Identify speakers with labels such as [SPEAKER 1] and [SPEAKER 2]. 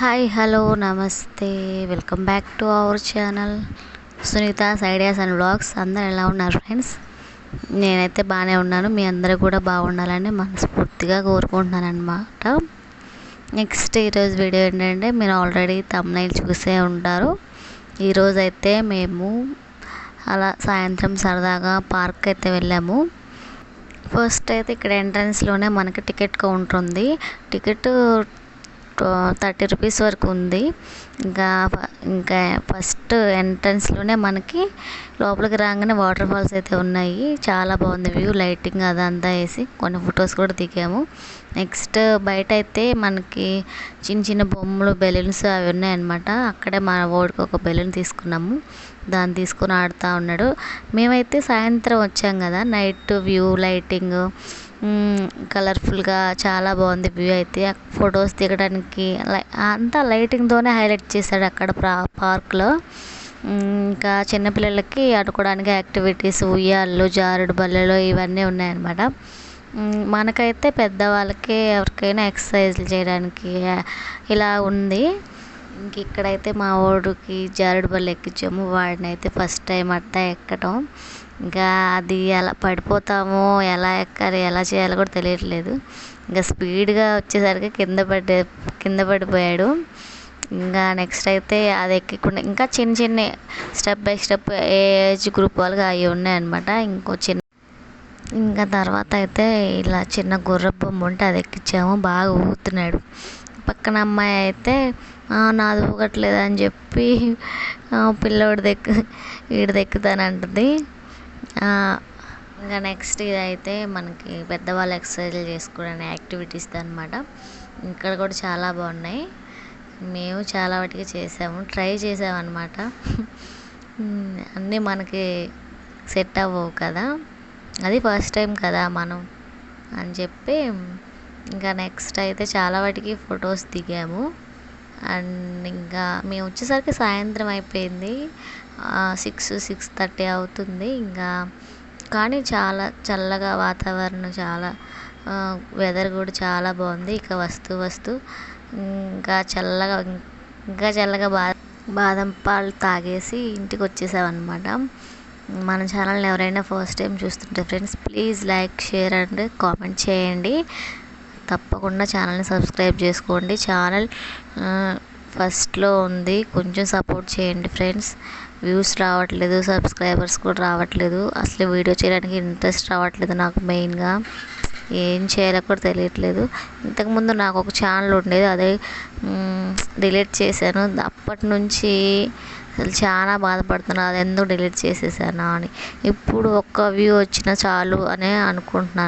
[SPEAKER 1] Hi hello namaste. Welcome back to our channel Sunitha's ideas and blogs అందరు ఎలా ఉన్నారు friends నేనైతే బాగానే ఉన్నాను. మీ అందరూ కూడా బాగుండాలని మనస్ఫూర్తిగా కోరుకుంటున్నాను అనమాట నెక్స్ట్ ఈరోజు వీడియో ఏంటంటే మీరు ఆల్రెడీ తమ్నైల్ చూసే ఉంటారు. ఈరోజు అయితే మేము అలా సాయంత్రం సరదాగా పార్క్ అయితే వెళ్ళాము. ఫస్ట్ అయితే ఇక్కడ ఎంట్రన్స్లోనే మనకి టికెట్ కౌంటర్ ఉంది. టికెట్ థర్టీ రూపీస్ వరకు ఉంది. ఇంకా ఇంకా ఫస్ట్ ఎంట్రన్స్లోనే మనకి లోపలికి రాగానే వాటర్ ఫాల్స్ అయితే ఉన్నాయి. చాలా బాగుంది వ్యూ లైటింగ్ అదంతా వేసి కొన్ని ఫొటోస్ కూడా దిగాము. నెక్స్ట్ బయట అయితే మనకి చిన్న చిన్న బొమ్మలు బెలూన్స్ అవి ఉన్నాయన్నమాట. అక్కడే మా ఓడికి ఒక బెలూన్ తీసుకున్నాము. దాన్ని తీసుకొని ఆడుతూ ఉన్నాడు. మేమైతే సాయంత్రం వచ్చాం కదా. నైట్ వ్యూ లైటింగ్ కలర్ఫుల్గా చాలా బాగుంది వ్యూ అయితే. ఫొటోస్ దిగడానికి లై- అంతా లైటింగ్తోనే హైలైట్ చేశాడు అక్కడ పార్క్లో ఇంకా చిన్నపిల్లలకి ఆడుకోవడానికి యాక్టివిటీస్ ఉయ్యాళ్ళు జారుడు బల్లెలు ఇవన్నీ ఉన్నాయన్నమాట. మనకైతే పెద్దవాళ్ళకి ఎవరికైనా ఎక్సర్సైజ్లు చేయడానికి ఇలా ఉంది. ఇంక ఇక్కడైతే మా వాడికి జారుడు బల్ల ఎక్కించాము. వాడిని అయితే ఫస్ట్ టైం అట్టా ఎక్కటం. ఇంకా అది ఎలా పడిపోతామో ఎలా ఎక్కాలి ఎలా చేయాలో కూడా తెలియట్లేదు. ఇంకా స్పీడ్గా వచ్చేసరికి కింద పడి కింద పడిపోయాడు. ఇంకా నెక్స్ట్ అయితే అది ఎక్కకుండా ఇంకా చిన్న చిన్న step by step age group వాళ్ళకి అవి ఉన్నాయన్నమాట. ఇంకో చిన్న ఇంకా తర్వాత అయితే ఇలా చిన్న గుర్ర బొమ్మ ఉంటే అది ఎక్కించాము. బాగా ఊగుతున్నాడు. పక్కన అమ్మాయి అయితే నాది ఊగట్లేదు అని చెప్పి పిల్లోడి దెక్కు వీడి దెక్కుతానంటుంది అంటుంది. ఇంకా నెక్స్ట్ ఇదైతే మనకి పెద్దవాళ్ళు ఎక్సర్సైజ్లు చేసుకోవడానికి యాక్టివిటీస్ అనమాట ఇక్కడ కూడా చాలా బాగున్నాయి. మేము చాలా వాటికి చేసాము. ట్రై చేసామన్నమాట. అన్నీ మనకి సెట్ అవ్వవు కదా. అది ఫస్ట్ టైం కదా మనం అని చెప్పి ఇంకా నెక్స్ట్ అయితే చాలా వాటికి ఫొటోస్ దిగాము. అండ్ ఇంకా మేము వచ్చేసరికి సాయంత్రం అయిపోయింది. సిక్స్ సిక్స్ థర్టీ అవుతుంది. ఇంకా కానీ చాలా చల్లగా వాతావరణం చాలా వెదర్ కూడా చాలా బాగుంది. ఇక వస్తూ వస్తూ ఇంకా చల్లగా ఇంకా చల్లగా బా బాదం పాలు తాగేసి ఇంటికి వచ్చేసామన్నమాట. మన ఛానల్ని ఎవరైనా ఫస్ట్ టైం చూస్తుంటే friends please like share and comment చేయండి. తప్పకుండా ఛానల్ని సబ్స్క్రైబ్ చేసుకోండి. ఛానల్ ఫస్ట్లో ఉంది. కొంచెం సపోర్ట్ చేయండి ఫ్రెండ్స్. వ్యూస్ రావట్లేదు సబ్స్క్రైబర్స్ కూడా రావట్లేదు. అసలు వీడియో చేయడానికి ఇంట్రెస్ట్ రావట్లేదు నాకు మెయిన్గా. ఏం చేయాలో కూడా తెలియట్లేదు. ఇంతకుముందు నాకు ఒక ఛానల్ ఉండేది అదే డిలీట్ చేశాను. అప్పటి నుంచి అసలు చాలా బాధపడుతున్నాను. అది ఎందుకు డిలీట్ చేసేసానా అని. ఇప్పుడు ఒక్క వ్యూ వచ్చినా చాలు అనే అనుకుంటున్నాను.